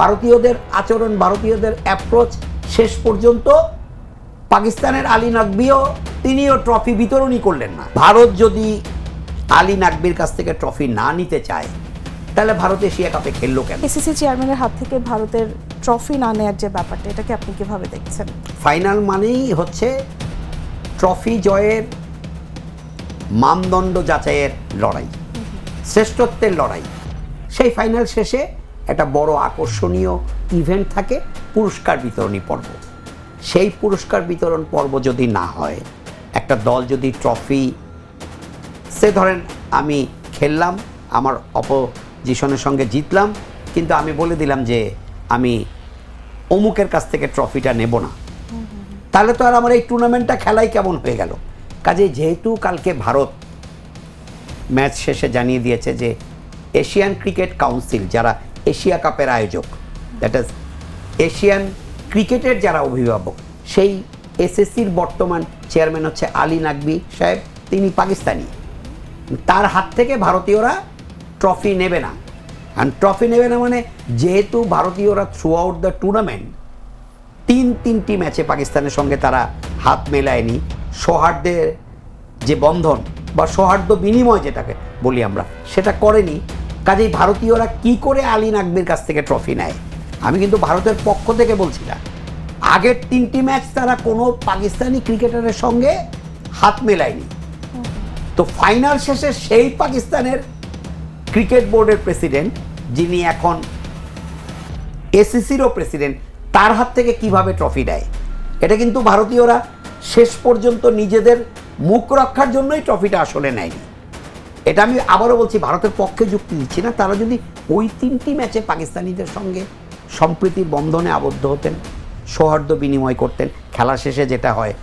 ভারতীয়দের আচরণ ভারতীয়দের অ্যাপ্রোচ শেষ পর্যন্ত পাকিস্তানের আলী নাকবিও তিনিও ট্রফি বিতরণই করলেন না। ভারত যদি আলী নাকবির কাছ থেকে ট্রফি না নিতে চায় তাহলে ভারত এশিয়া কাপে খেললো কেন? এসিসি চেয়ারম্যানের হাত থেকে ভারতের ট্রফি না নেওয়ার যে ব্যাপারটা এটাকে আপনি কীভাবে দেখছেন? ফাইনাল মানেই হচ্ছে ট্রফি জয়ের মানদণ্ড যাচাইয়ের লড়াই শ্রেষ্ঠত্বের লড়াই। সেই ফাইনাল শেষে একটা বড় আকর্ষণীয় ইভেন্ট থাকে, পুরস্কার বিতরণী পর্ব। সেই পুরস্কার বিতরণ পর্ব যদি না হয়, একটা দল যদি ট্রফি সে ধরেন আমি খেললাম, আমার অপোজিশনের সঙ্গে জিতলাম, কিন্তু আমি বলে দিলাম যে আমি অমুকের কাছ থেকে ট্রফিটা নেব না। তাহলে তো আর আমার এই টুর্নামেন্টটা খেলাই কেমন হয়ে গেল? কাজে যেহেতু কালকে ভারত ম্যাচ শেষে জানিয়ে দিয়েছে যে এশিয়ান ক্রিকেট কাউন্সিল যারা এশিয়া কাপের আয়োজক। দ্যাট ইজ এশিয়ান ক্রিকেটের যারা অভিভাবক, সেই এসএসসির বর্তমান চেয়ারম্যান হচ্ছে আলী নাকবি সাহেব, তিনি পাকিস্তানি। তার হাত থেকে ভারতীয়রা ট্রফি নেবে না। আর ট্রফি নেবে না মানে যেহেতু ভারতীয়রা থ্রু আউট দ্য টুর্নামেন্ট তিন তিনটি ম্যাচে পাকিস্তানের সঙ্গে তারা হাত মেলায়নি। সৌহার্দ্যের যে বন্ধন বা সৌহার্দ্য বিনিময় যেটাকে বলি আমরা, সেটা করেনি। কাজেই ভারতীয়রা কি করে আলী নাকবির কাছ থেকে ট্রফি নেয়? আমি কিন্তু ভারতের পক্ষ থেকে বলছি না। আগের তিনটি ম্যাচ তারা কোনো পাকিস্তানি ক্রিকেটারের সঙ্গে হাত মেলায়নি। তো ফাইনাল শেষে সেই পাকিস্তানের ক্রিকেট বোর্ডের প্রেসিডেন্ট যিনি এখন এসিসিরও প্রেসিডেন্ট তার হাত থেকে কীভাবে ট্রফি দেয় এটা কিন্তু ভারতীয়রা শেষ পর্যন্ত নিজেদের মুখ রক্ষার জন্যই ট্রফিটা আসলে নেয়নি। এটা আমি আবারও বলছি, ভারতের পক্ষে যুক্তি দিচ্ছি না। তারা যদি ওই তিনটি ম্যাচে পাকিস্তানিদের সঙ্গে সম্প্রীতির বন্ধনে আবদ্ধ হতেন, সৌহার্দ্য বিনিময় করতেন, খেলা শেষে যেটা হয়,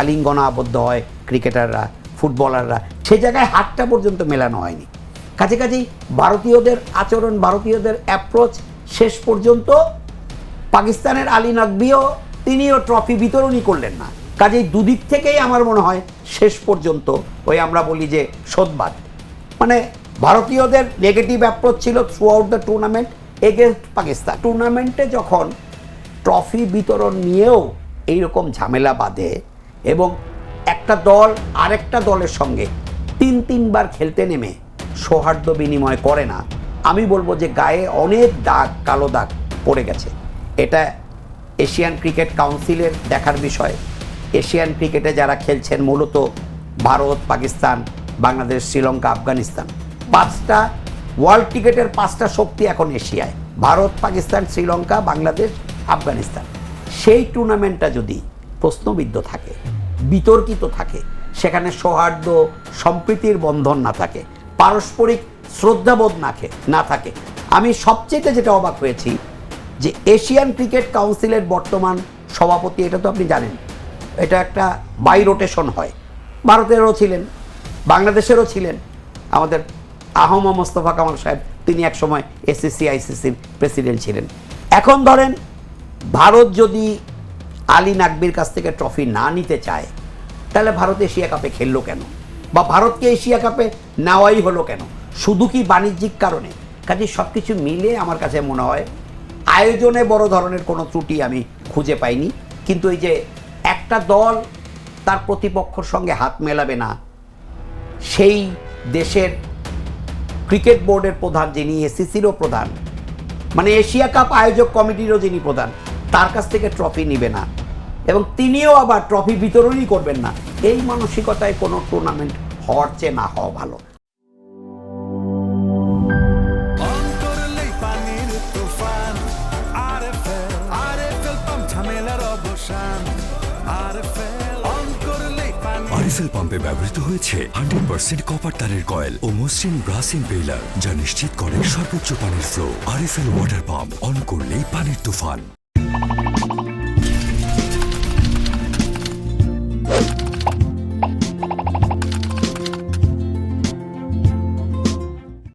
আলিঙ্গনা আবদ্ধ হয় ক্রিকেটাররা, ফুটবলাররা, সে জায়গায় হাতটা পর্যন্ত মেলানো হয়নি। কাছে কাছেই ভারতীয়দের আচরণ, ভারতীয়দের অ্যাপ্রোচ শেষ পর্যন্ত পাকিস্তানের আলী নকবিও তিনিও ট্রফি বিতরণই করলেন না। কাজেই দুদিক থেকেই আমার মনে হয় শেষ পর্যন্ত ওই আমরা বলি যে সোদবাদ। মানে ভারতীয়দের নেগেটিভ অ্যাপ্রোচ ছিল throughout the tournament against Pakistan টুর্নামেন্টে যখন ট্রফি বিতরণ নিয়েও এইরকম ঝামেলা বাঁধে এবং একটা দল আরেকটা দলের সঙ্গে তিন তিনবার খেলতে নেমে সৌহার্দ্য বিনিময় করে না, আমি বলব যে গায়ে অনেক দাগ, কালো দাগ পড়ে গেছে। এটা এশিয়ান ক্রিকেট কাউন্সিলের দেখার বিষয়। এশিয়ান ক্রিকেটে যারা খেলছেন, মূলত ভারত, পাকিস্তান বাংলাদেশ, শ্রীলঙ্কা, আফগানিস্তান। পাঁচটা ওয়ার্ল্ড ক্রিকেটের পাঁচটা শক্তি এখন এশিয়ায়। ভারত, পাকিস্তান, শ্রীলঙ্কা, বাংলাদেশ, আফগানিস্তান। সেই টুর্নামেন্টটা যদি প্রশ্নবিদ্ধ থাকে, বিতর্কিত থাকে, সেখানে সৌহার্দ্য, সম্প্রীতির বন্ধন না থাকে, পারস্পরিক শ্রদ্ধাবোধ না না থাকে, আমি সবচেয়ে যেটা অবাক হয়েছি যে এশিয়ান ক্রিকেট কাউন্সিলের বর্তমান সভাপতি, এটা তো আপনি জানেন, এটা একটা বাই রোটেশন হয়। ভারতেরও ছিলেন। বাংলাদেশেরও ছিলেন আমাদের আহম মোস্তফা কামাল সাহেব, তিনি একসময় এসিসি আইসিসির প্রেসিডেন্ট ছিলেন। এখন ধরেন, ভারত যদি আলী নাকবির কাছ থেকে ট্রফি না নিতে চায়, তাহলে ভারত এশিয়া কাপে খেললো কেন? বা ভারতকে এশিয়া কাপে নেওয়াই হলো কেন? শুধু কি বাণিজ্যিক কারণে? কাজে সব কিছু মিলে আমার কাছে মনে হয়, আয়োজনে বড় ধরনের কোনো ত্রুটি আমি খুঁজে পাইনি। কিন্তু এই যে একটা দল তার প্রতিপক্ষর সঙ্গে হাত মেলাবে না সেই দেশের ক্রিকেট বোর্ডের প্রধান যিনি, এসিসিরও প্রধান মানে এশিয়া কাপ আয়োজক কমিটিরও যিনি প্রধান, তার কাছ থেকে ট্রফি নিবে না। এবং তিনিও আবার ট্রফি বিতরণই করবেন না। এই মানসিকতায় কোনো টুর্নামেন্ট হওয়ার চেয়ে না হওয়া ভালো। করলেই আরএফএল পাম্পে ব্যবহৃত হয়েছে হান্ড্রেড পার্সেন্ট কপার তারের কয়েল ও মসৃণ ব্রাস ইম্পেলার যা নিশ্চিত করে সর্বোচ্চ পানির flow RFL water pump on করলেই পানির তুফান।